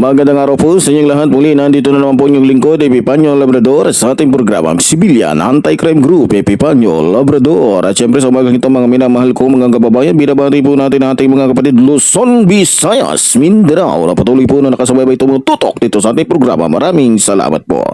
Magandang araw po sa inyong lahat. Muli, nandito na naman po inyong lingkod, Epipanyo Labrador sa ating programang Civilian Anti-Crime Group, Epipanyo Labrador. At syempre sa umagang ito mga minamahal ko mga kababayan, binabati po natin ating mga kapatid Luzon, Visayas, Mindanao na patuloy po na nakasabay tumututok dito sa ating programa. Maraming salamat po.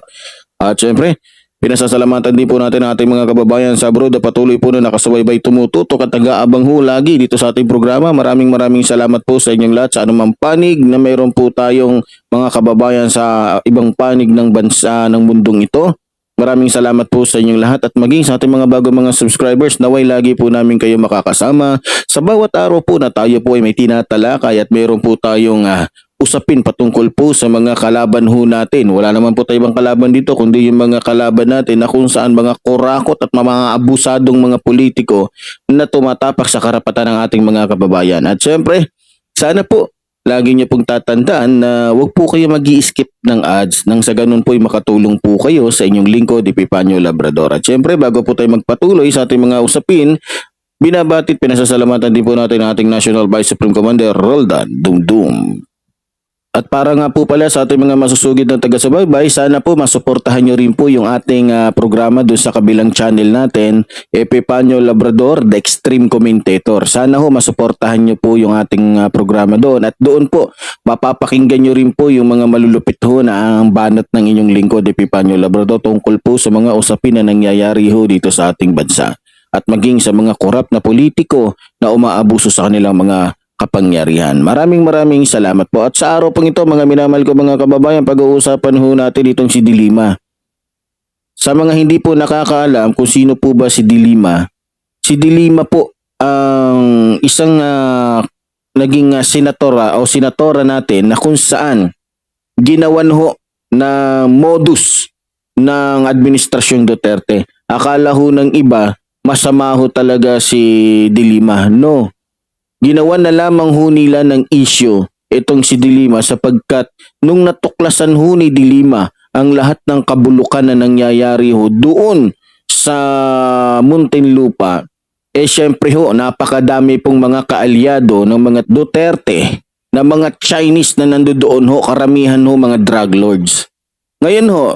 At syempre, Pinasasalamatan din po natin ang ating mga kababayan sa abroad na patuloy po na nakasubaybay tumututok at nag-aabang ho lagi dito sa ating programa. Maraming maraming salamat po sa inyong lahat sa anumang panig na mayroon po tayong mga kababayan sa ibang panig ng bansa ng mundong ito. Maraming salamat po sa inyong lahat at maging sa ating mga bago mga subscribers naway lagi po namin kayo makakasama sa bawat araw po na tayo po ay may tinatalakay at mayroon po tayong ah, usapin patungkol po sa mga kalaban ho natin. Wala naman po tayong ibang kalaban dito kundi yung mga kalaban natin na kung saan mga kurakot at mga abusadong mga politiko na tumatapak sa karapatan ng ating mga kababayan. At syempre, sana po lagi niyo pong tatandaan na wag po kayo mag skip ng ads nang sa ganun po ay makatulong po kayo sa inyong lingkod Epipanyo Labrador. At syempre, bago po tayo magpatuloy sa ating mga usapin, Binabatit pinasasalamatan din po natin ang ating National Vice Supreme Commander Roldan Dumdum. At para nga po pala sa ating mga masusugid na taga-subaybay, sana po masuportahan nyo rin po yung ating ah, programa doon sa kabilang channel natin, Epipanyo Labrador, The Extreme Commentator. Sana ho masuportahan nyo po yung ating ah, programa doon. At doon po, mapapakinggan nyo rin po yung mga malulupit ho na ang banat ng inyong lingkod, Epipanyo Labrador, tungkol po sa mga usapin na nangyayari ho dito sa ating bansa. At maging sa mga korap na politiko na umaabuso sa kanilang mga kapangyarihan. Maraming maraming salamat po. At sa araw pong ito, mga minamahal ko mga kababayan, pag-uusapan ho natin itong si Dilima. Sa mga hindi po nakakaalam kung sino po ba si Dilima, si Dilima po ang isang ah, naging ah, senatora o senatora natin na kung saan ginawan ho na modus ng administrasyong Duterte. Akala ho ng iba, masama ho talaga si Dilima. No, Ginawa na lamang ho nila ng issue itong si Dilima sapagkat nung natuklasan ho ni Dilima ang lahat ng kabulukan na nangyayari ho doon sa Muntinlupa, eh syempre ho, napakadami pong mga kaalyado ng mga Duterte na mga Chinese na nandoon ho, karamihan ho mga drug lords. Ngayon ho,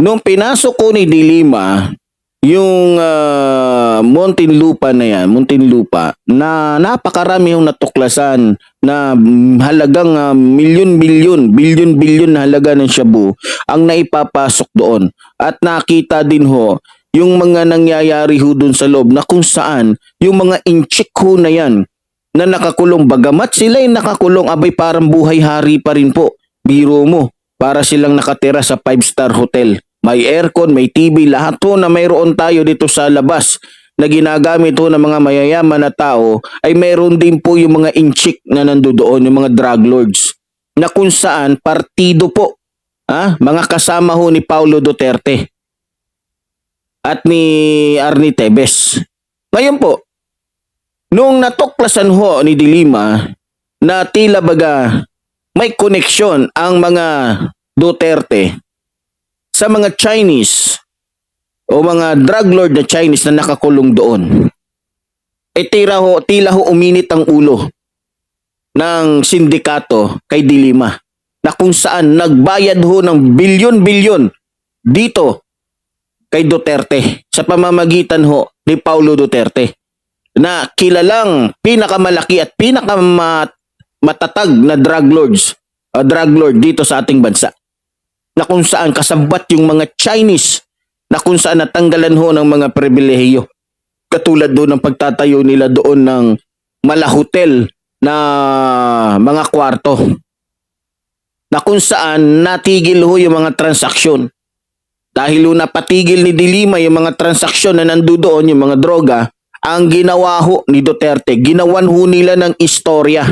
nung pinasok ko ni Dilima yung uh, Muntinlupa na yan, Muntinlupa, na napakarami yung natuklasan na halagang ah, milyon-bilyon, bilyon-bilyon na halaga ng shabu ang naipapasok doon. At nakita din ho yung mga nangyayari ho doon sa loob na kung saan yung mga inchik ho na yan na nakakulong bagamat sila ay nakakulong abay parang buhay hari pa rin po. Biro mo, para silang nakatira sa five-star hotel. May aircon, may TV, lahat to na mayroon tayo dito sa labas na ginagamit to ng mga mayayaman na tao ay mayroon din po yung mga inchik na nandoon, yung mga drug lords na kung saan partido po, ah, mga kasama ho ni Paulo Duterte at ni Arnie Tebes. Ngayon po, nung natuklasan ho ni Dilima na tila baga may koneksyon ang mga Duterte sa mga Chinese o mga drug lord na Chinese na nakakulong doon. E tira ho, tila ho uminit ang ulo ng sindikato kay Dilima na kung saan nagbayad ho ng bilyon-bilyon dito kay Duterte sa pamamagitan ho ni Paulo Duterte na kilalang pinakamalaki at pinakamatatag na drug lords o drug lord dito sa ating bansa na kung saan kasabat yung mga Chinese na kung saan natanggalan ho ng mga pribilehiyo. Katulad doon ng pagtatayo nila doon ng malahotel na mga kwarto. Na kung saan natigil ho yung mga transaksyon. dahil ho napatigil ni Dilima yung mga transaksyon na nandoon, yung mga droga, ang ginawa ho ni Duterte, ginawan ho nila ng istorya.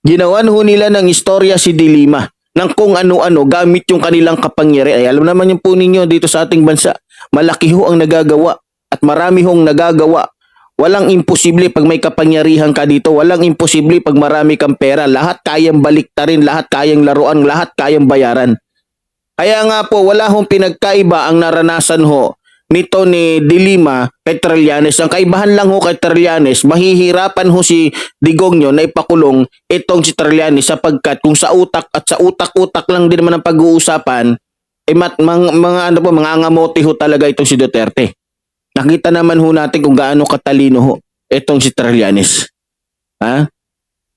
Ginawan ho nila ng istorya si Dilima ng kung ano-ano gamit yung kanilang kapangyarihan. Ay, alam naman yung po ninyo dito sa ating bansa, malaki ho ang nagagawa at marami hong nagagawa. Walang imposible pag may kapangyarihan ka dito. Walang imposible pag marami kang pera. Lahat kayang baliktarin, lahat kayang laruan, lahat kayang bayaran. Kaya nga po, wala hong pinagkaiba ang naranasan ho nito ni Dilima kay Trillanes. Ang kaibahan lang ho kay Trillanes, mahihirapan ho si Digongyo na ipakulong itong si Trillanes sapagkat kung sa utak at sa utak-utak lang din naman ang pag-uusapan, eh mat, mga, mga ano po, mga angamote ho talaga itong si Duterte. Nakita naman ho natin kung gaano katalino ho itong si Trillanes. Ha?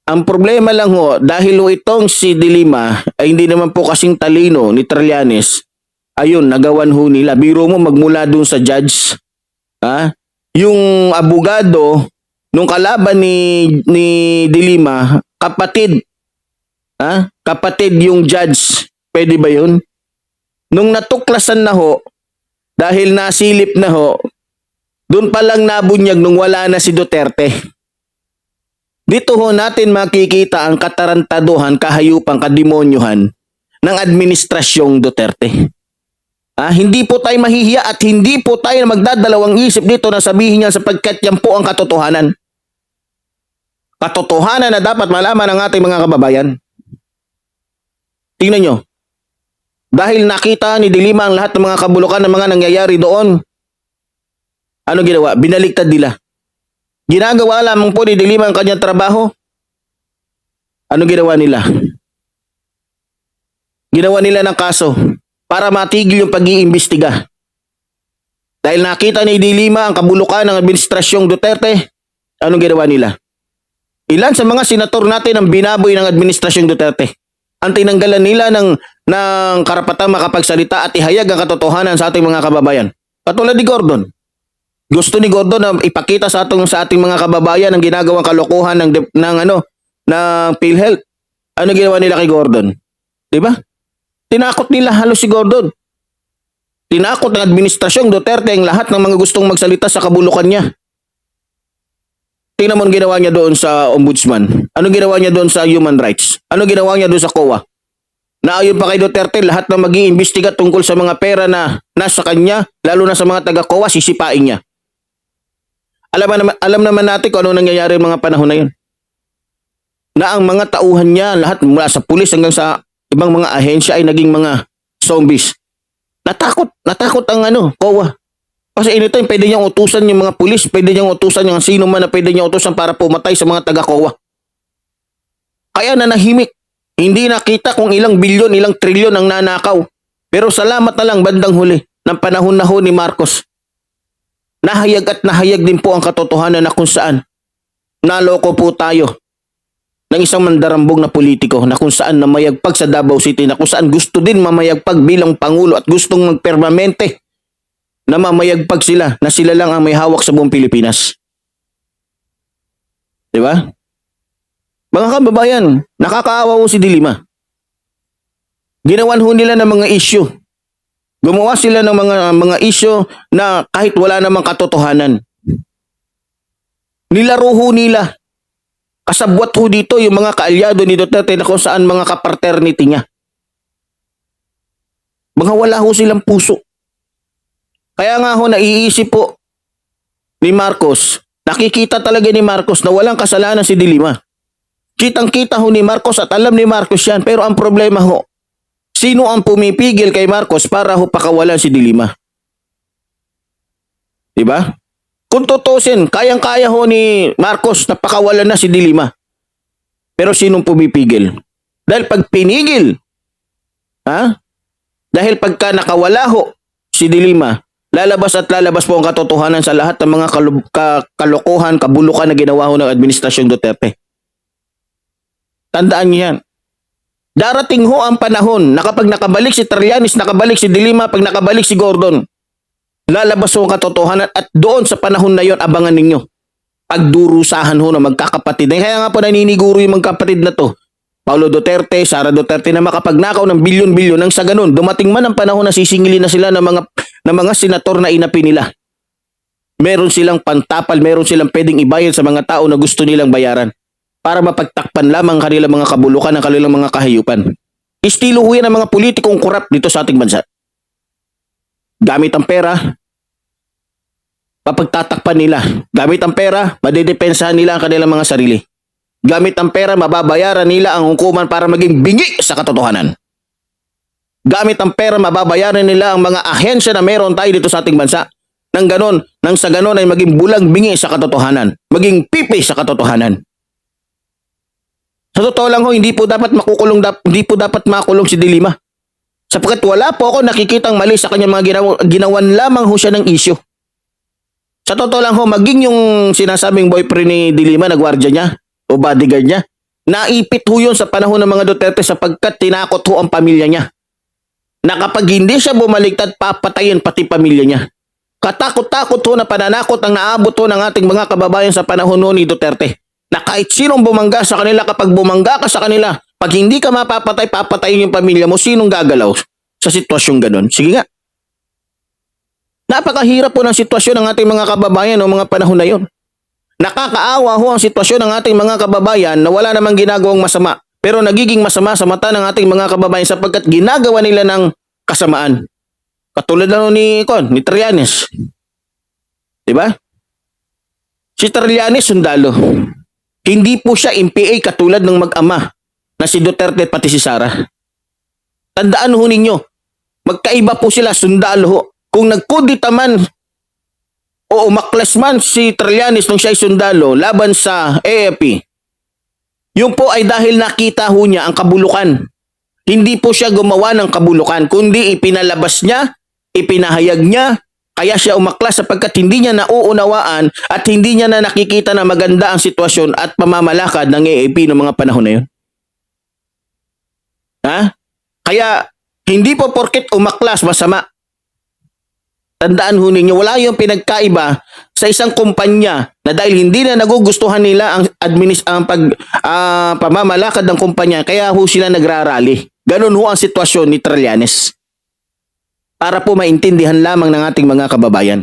Ang problema lang ho, dahil ho itong si Dilima ay hindi naman po kasing talino ni Trillanes, ayun, nagawan ho nila. Biro mo magmula dun sa judge, ha? Yung abogado, nung kalaban ni, ni Dilima, kapatid, ha? Kapatid yung judge. Pwede ba yun? Nung natuklasan na ho, dahil nasilip na ho, doon pa lang nabunyag nung wala na si Duterte. Dito ho natin makikita ang katarantaduhan, kahayupan, kademonyuhan ng administrasyong Duterte. Ah, hindi po tayo mahihiya at hindi po tayo magdadalawang isip dito na sabihin niya sapagkat yan po ang katotohanan. Katotohanan na dapat malaman ng ating mga kababayan. Tingnan nyo. Dahil nakita ni Dilima ang lahat ng mga kabulukan ng mga nangyayari doon, ano ginawa? Binaliktad nila. Ginagawa lamang po ni Dilima ang kanyang trabaho. Ano ginawa nila? Ginawa nila ng kaso para matigil yung pag-iimbestiga. Dahil nakita ni Dilima ang kabulukan ng administrasyong Duterte, anong ginawa nila? Ilan sa mga senator natin ang binaboy ng administrasyong Duterte? Ang tinanggalan nila ng, ng karapatang makapagsalita at ihayag ang katotohanan sa ating mga kababayan. Katulad ni Gordon. Gusto ni Gordon na ipakita sa ating sa ating mga kababayan ang ginagawang kalokohan ng ng ano ng PhilHealth. Ano ginawa nila kay Gordon? 'Di ba? Tinakot nila halos si Gordon. Tinakot ng administrasyong Duterte ang lahat ng mga gustong magsalita sa kabulukan niya. Tingnan mo ang ginawa niya doon sa ombudsman. Ano ginawa niya doon sa human rights? Ano ginawa niya doon sa COA? Na ayon pa kay Duterte, lahat ng mag iimbestiga tungkol sa mga pera na nasa kanya, lalo na sa mga taga-COA, sisipain niya. Alam naman, alam naman natin kung ano nangyayari mga panahon na yun. Na ang mga tauhan niya, lahat mula sa pulis hanggang sa ibang mga ahensya ay naging mga zombies. Natakot, natakot ang ano, COA. Kasi anytime pwede niyang utusan yung mga pulis, pwede niyang utusan yung sino man na pwede niyang utusan para pumatay sa mga taga-COA. Kaya nanahimik. Hindi nakita kung ilang bilyon, ilang trilyon ang nanakaw. Pero salamat na lang bandang huli ng panahon na ho ni Marcos. Nahayag at nahayag din po ang katotohanan na kung saan naloko po tayo ng isang mandarambog na politiko na kung saan namayagpag sa Davao City na kung saan gusto din mamayagpag bilang Pangulo at gustong magpermanente na mamayagpag sila na sila lang ang may hawak sa buong Pilipinas. Di ba? Mga kababayan, nakakaawa ho si Dilima. Ginawan ho nila ng mga issue. Gumawa sila ng mga mga issue na kahit wala namang katotohanan. Nilaro ho nila. Kasabwat ho dito yung mga kaalyado ni Duterte na kung saan mga kapaternity niya. Mga wala ho silang puso. Kaya nga ho naiisip po ni Marcos, nakikita talaga ni Marcos na walang kasalanan si Dilima. Kitang-kita ho ni Marcos at alam ni Marcos yan. Pero ang problema ho, sino ang pumipigil kay Marcos para ho pakawalan si Dilima? Diba? Kung tutusin, kayang-kaya ho ni Marcos na pakawalan na si Dilima. Pero sinong pumipigil? Dahil pag pinigil, ha? Dahil pagka nakawala ho si Dilima, lalabas at lalabas po ang katotohanan sa lahat ng mga kalu- ka- kalokohan, kabulukan na ginawa ho ng Administrasyong Duterte. Tandaan niyo yan. Darating ho ang panahon na kapag nakabalik si Trillanes, nakabalik si Dilima, pag nakabalik si Gordon, lalabas ho ang katotohanan at doon sa panahon na yon abangan ninyo. Pagdurusahan ho na magkakapatid. Kaya nga po naniniguro yung magkapatid na to Paulo Duterte, Sara Duterte na makapagnakaw ng bilyon-bilyon nang sa ganun, dumating man ang panahon na sisingilin na sila ng mga, ng mga senator na inapi nila. Meron silang pantapal, meron silang pwedeng ibayad sa mga tao na gusto nilang bayaran para mapagtakpan lamang ang kanilang mga kabulukan, ang kanilang mga kahayupan. Estilo ho yan ng mga politikong korap dito sa ating bansa. Gamit ang pera, papagtatakpan nila. Gamit ang pera, madedepensahan nila ang kanilang mga sarili. Gamit ang pera, mababayaran nila ang hukuman para maging bingi sa katotohanan. Gamit ang pera, mababayaran nila ang mga ahensya na meron tayo dito sa ating bansa. Nang ganon, nang sa ganon ay maging bulang bingi sa katotohanan. Maging pipi sa katotohanan. Sa totoo lang ho, hindi po dapat makukulong, hindi po dapat makulong si Dilima. Sapagkat wala po ako nakikitang mali sa kanyang mga ginawa, ginawan lamang ho siya ng issue. Sa totoo lang ho, maging yung sinasabing boyfriend ni Dilima na gwardiya niya o bodyguard niya, naipit ho yun sa panahon ng mga Duterte sapagkat tinakot ho ang pamilya niya. Na kapag hindi siya bumaliktad, papatayin pati pamilya niya. Katakot-takot ho na pananakot ang naabot ho ng ating mga kababayan sa panahon ho ni Duterte. Na kahit sinong bumangga sa kanila, kapag bumangga ka sa kanila, pag hindi ka mapapatay, papatayin yung pamilya mo, sinong gagalaw sa sitwasyong ganun? Sige nga. Napakahirap po ng sitwasyon ng ating mga kababayan o mga panahon na yon. Nakakaawa ho ang sitwasyon ng ating mga kababayan na wala namang ginagawang masama pero nagiging masama sa mata ng ating mga kababayan sapagkat ginagawa nila ng kasamaan. Katulad na ni Kon, ni Trianes. 'Di ba? Si Trianes sundalo. Hindi po siya MPA katulad ng mag-ama na si Duterte at pati si Sara. Tandaan ho ninyo, magkaiba po sila sundalo ho. Kung nagkudita man o umaklas man si Trillanes nung siya ay sundalo laban sa AFP, yun po ay dahil nakita ho niya ang kabulukan. Hindi po siya gumawa ng kabulukan, kundi ipinalabas niya, ipinahayag niya, kaya siya umaklas sapagkat hindi niya nauunawaan at hindi niya na nakikita na maganda ang sitwasyon at pamamalakad ng AAP noong mga panahon na yun. Ha? Kaya hindi po porket umaklas masama. Tandaan ho ninyo, wala yung pinagkaiba sa isang kumpanya na dahil hindi na nagugustuhan nila ang administ ang pag ah, pamamalakad ng kumpanya kaya ho sila nagrarally. Ganun ho ang sitwasyon ni Trillanes. Para po maintindihan lamang ng ating mga kababayan.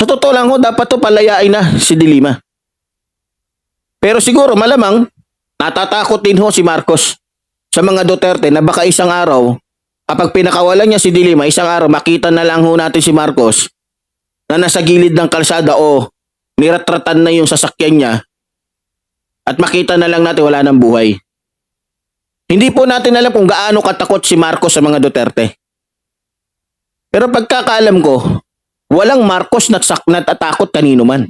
Sa totoo lang ho, dapat to palayain na si Dilima. Pero siguro malamang natatakot din ho si Marcos sa mga Duterte na baka isang araw kapag pinakawalan niya si Dilima, isang araw makita na lang ho natin si Marcos na nasa gilid ng kalsada o niratratan na yung sasakyan niya at makita na lang natin wala ng buhay. Hindi po natin alam kung gaano katakot si Marcos sa mga Duterte. Pero pagkakaalam ko, walang Marcos na natatakot kanino man.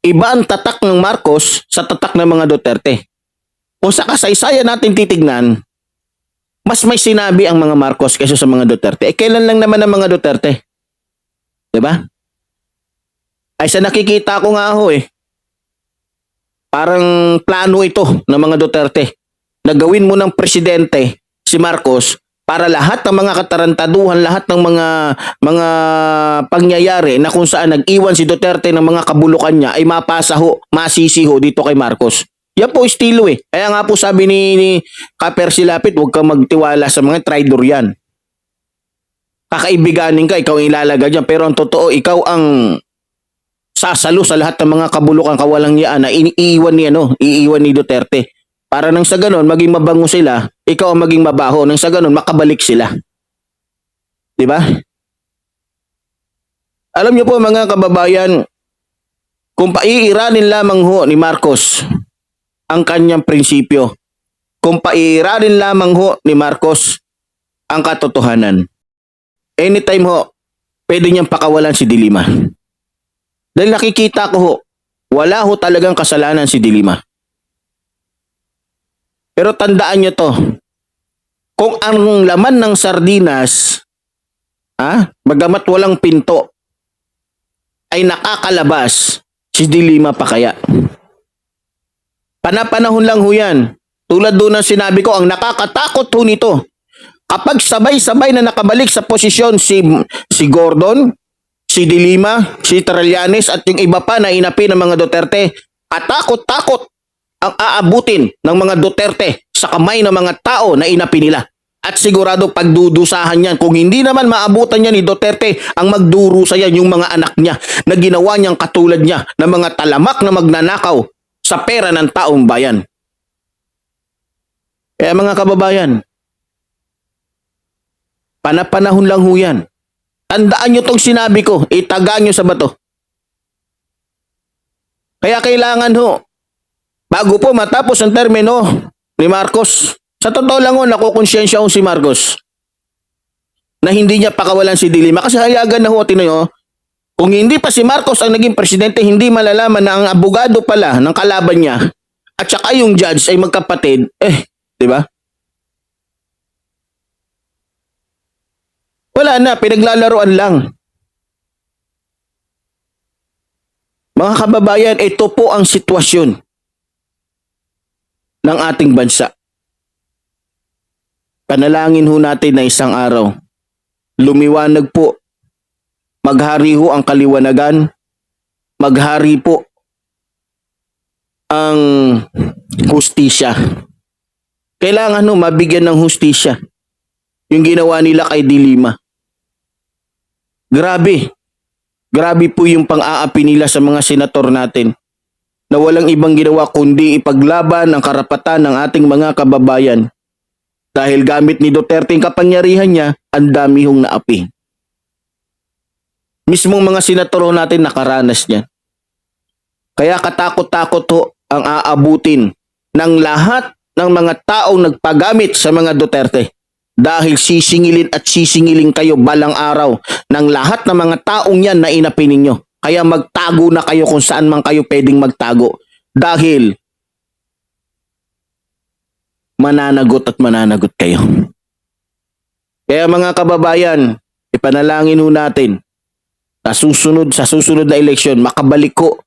Iba ang tatak ng Marcos sa tatak ng mga Duterte. Kung sa kasaysayan natin titignan, mas may sinabi ang mga Marcos kaysa sa mga Duterte. Eh, kailan lang naman ang mga Duterte? 'Di ba? Ay sa nakikita ko nga ho eh. Parang plano ito ng mga Duterte na gawin mo ng presidente si Marcos para lahat ng mga katarantaduhan, lahat ng mga mga pangyayari na kung saan nag-iwan si Duterte ng mga kabulukan niya ay mapasa ho, masisi ho dito kay Marcos. Yan po estilo eh. Kaya nga po sabi ni, ni Kaper Silapit, huwag kang magtiwala sa mga traitor yan. Kakaibiganin ka, ikaw ang ilalaga dyan. Pero ang totoo, ikaw ang sasalo sa lahat ng mga kabulukan kawalang yaan na iiwan ni, ano, iiwan ni Duterte. Para nang sa ganon, maging mabango sila, ikaw ang maging mabaho. Nang sa ganon, makabalik sila. Di ba? Alam niyo po mga kababayan, kung paiiranin lamang ho ni Marcos ang kanyang prinsipyo, kung paiiranin lamang ho ni Marcos ang katotohanan, anytime ho, pwede niyang pakawalan si Dilima. Dahil nakikita ko ho, wala ho talagang kasalanan si Dilima. Pero tandaan niyo to, kung ang laman ng sardinas, ha, bagamat walang pinto, ay nakakalabas, si Dilima pa kaya. Panapanahon lang ho yan. Tulad doon ng sinabi ko, ang nakakatakot ho nito, kapag sabay-sabay na nakabalik sa posisyon si, si Gordon, si Dilima, si Trillanes at yung iba pa na inapi ng mga Duterte, at takot-takot ang aabutin ng mga Duterte sa kamay ng mga tao na inapi nila. At sigurado pagdudusahan yan. Kung hindi naman maabutan niya ni Duterte, ang magdurusa yan yung mga anak niya na ginawa niyang katulad niya ng mga talamak na magnanakaw sa pera ng taong bayan. Kaya mga kababayan, panapanahon lang ho yan. Tandaan nyo tong sinabi ko, itaga nyo sa bato. Kaya kailangan ho, bago po matapos ang termino ni Marcos, sa totoo lang ho, nakukonsensya ho si Marcos na hindi niya pakawalan si Dilima. Kasi hayagan na ho, tinoy kung hindi pa si Marcos ang naging presidente, hindi malalaman na ang abogado pala ng kalaban niya at saka yung judge ay magkapatid, eh, di ba? Wala na, pinaglalaroan lang. Mga kababayan, ito po ang sitwasyon ng ating bansa. Panalangin ho natin na isang araw. Lumiwanag po. Maghari ho ang kaliwanagan. Maghari po ang hustisya. Kailangan ho mabigyan ng hustisya. Yung ginawa nila kay Dilima. Grabe. Grabe po yung pang-aapi nila sa mga senator natin na walang ibang ginawa kundi ipaglaban ang karapatan ng ating mga kababayan. Dahil gamit ni Duterte ang kapangyarihan niya, ang dami hong naapi. Mismong mga senator ho natin nakaranas niyan. Kaya katakot-takot ho ang aabutin ng lahat ng mga taong nagpagamit sa mga Duterte dahil sisingilin at sisingilin kayo balang araw ng lahat ng mga taong yan na inapi ninyo. Kaya magtago na kayo kung saan man kayo pwedeng magtago. Dahil mananagot at mananagot kayo. Kaya mga kababayan, ipanalangin ho natin na susunod sa susunod na eleksyon, makabalik ko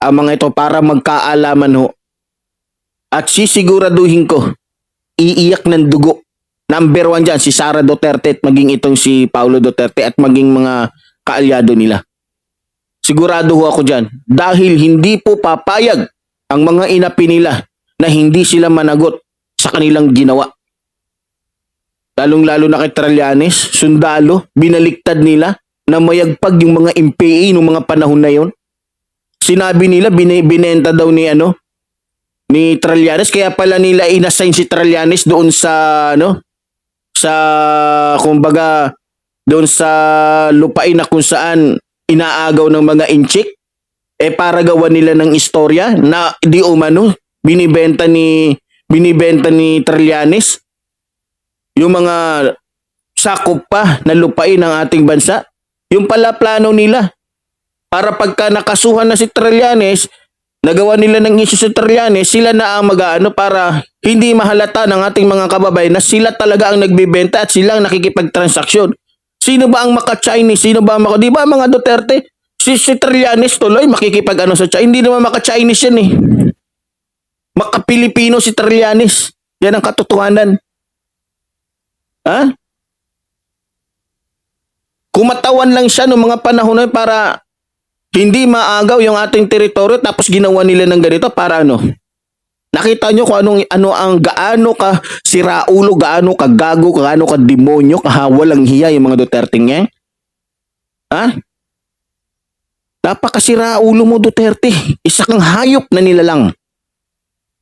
ang mga ito para magkaalaman ho. At sisiguraduhin ko, iiyak ng dugo Number one dyan, si Sara Duterte at maging itong si Paulo Duterte at maging mga kaalyado nila. Sigurado ho ako dyan. Dahil hindi po papayag ang mga inapi nila na hindi sila managot sa kanilang ginawa. Lalong-lalo na kay Trillanes, sundalo, binaliktad nila na mayagpag yung mga MPA noong mga panahon na yon. Sinabi nila, bin- binenta daw ni ano, ni Trillanes, kaya pala nila inassign si Trillanes doon sa, ano, sa kumbaga doon sa lupain na kung saan inaagaw ng mga inchik. Eh para gawan nila ng istorya na di umano binibenta ni binibenta ni Trillanes. Yung mga sakop pa na lupain ng ating bansa yung pala plano nila para pagka nakasuhan na si Trillanes nagawa nila ng issue sa Trillanes, sila na ang mag-ano para hindi mahalata ng ating mga kababayan na sila talaga ang nagbebenta at sila ang nakikipagtransaksyon. Sino ba ang maka-Chinese? Sino ba ang maka... Di ba mga Duterte? Si, si Trillanes tuloy makikipag ano sa China. Hindi naman maka-Chinese yan eh. Maka-Pilipino si Trillanes. Yan ang katotohanan. Ha? Kumatawan lang siya noong mga panahon na para hindi maagaw yung ating teritoryo tapos ginawa nila ng ganito para ano? Nakita nyo kung anong, ano ang gaano ka siraulo, gaano ka gago, gaano ka demonyo, kahawalang hiya yung mga Duterte niya? Ha? Napakasiraulo mo Duterte. Isa kang hayop na nilalang.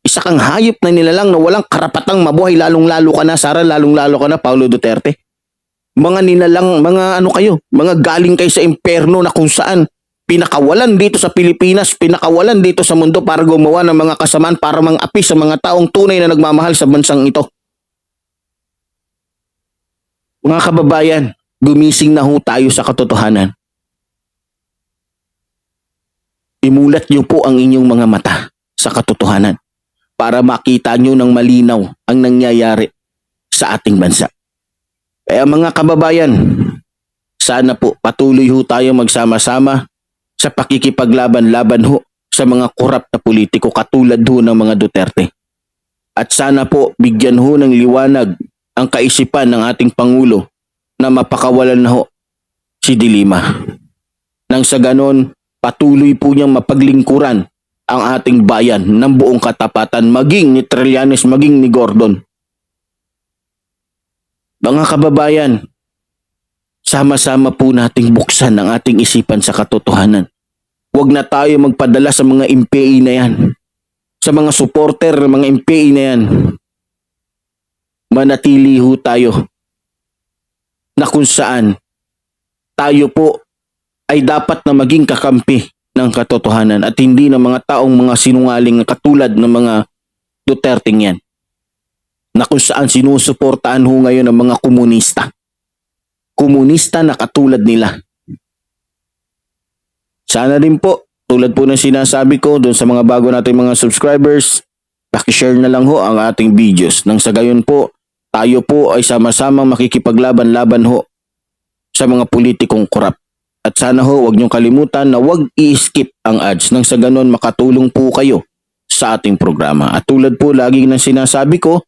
Isa kang hayop na nilalang na walang karapatang mabuhay lalong-lalo ka na Sara, lalong-lalo ka na Paulo Duterte. Mga nilalang, mga ano kayo, mga galing kayo sa imperno na kung saan pinakawalan dito sa Pilipinas, pinakawalan dito sa mundo para gumawa ng mga kasamaan para mang-api sa mga taong tunay na nagmamahal sa bansang ito. Mga kababayan, gumising na ho tayo sa katotohanan. Imulat niyo po ang inyong mga mata sa katotohanan para makita niyo ng malinaw ang nangyayari sa ating bansa. Kaya mga kababayan, sana po patuloy ho tayo magsama-sama sa pakikipaglaban-laban ho sa mga korap na politiko katulad ho ng mga Duterte. At sana po bigyan ho ng liwanag ang kaisipan ng ating Pangulo na mapakawalan na ho si Dilima. Nang sa ganon, patuloy po niyang mapaglingkuran ang ating bayan ng buong katapatan maging ni Trillanes, maging ni Gordon. Mga kababayan, sama-sama po nating buksan ang ating isipan sa katotohanan. Huwag na tayo magpadala sa mga MPA na yan. Sa mga supporter ng mga MPA na yan. Manatili ho tayo na kung saan tayo po ay dapat na maging kakampi ng katotohanan at hindi ng mga taong mga sinungaling katulad ng mga Duterte yan na kung saan sinusuportahan ho ngayon ng mga komunista. Komunista na katulad nila. Sana rin po, tulad po ng sinasabi ko doon sa mga bago nating mga subscribers, pakishare na lang ho ang ating videos nang sa gayon po, tayo po ay sama-samang makikipaglaban-laban ho sa mga politikong korap. At sana ho, huwag niyong kalimutan na huwag i-skip ang ads nang sa ganon makatulong po kayo sa ating programa. At tulad po lagi ng sinasabi ko,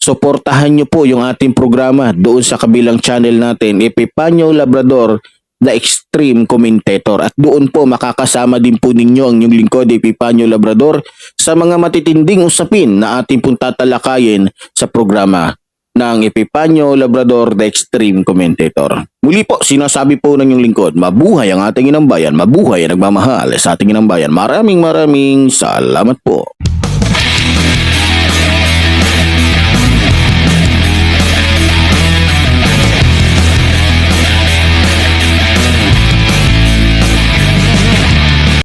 suportahan niyo po yung ating programa doon sa kabilang channel natin, Epipanyo Labrador, The Extreme Commentator. At doon po makakasama din po ninyo ang inyong lingkod, Epipanyo Labrador, sa mga matitinding usapin na ating pong tatalakayin sa programa ng Epipanyo Labrador The Extreme Commentator. Muli po, sinasabi po ng inyong lingkod, mabuhay ang ating inang bayan, mabuhay ang nagmamahal sa ating inang bayan. Maraming maraming salamat po.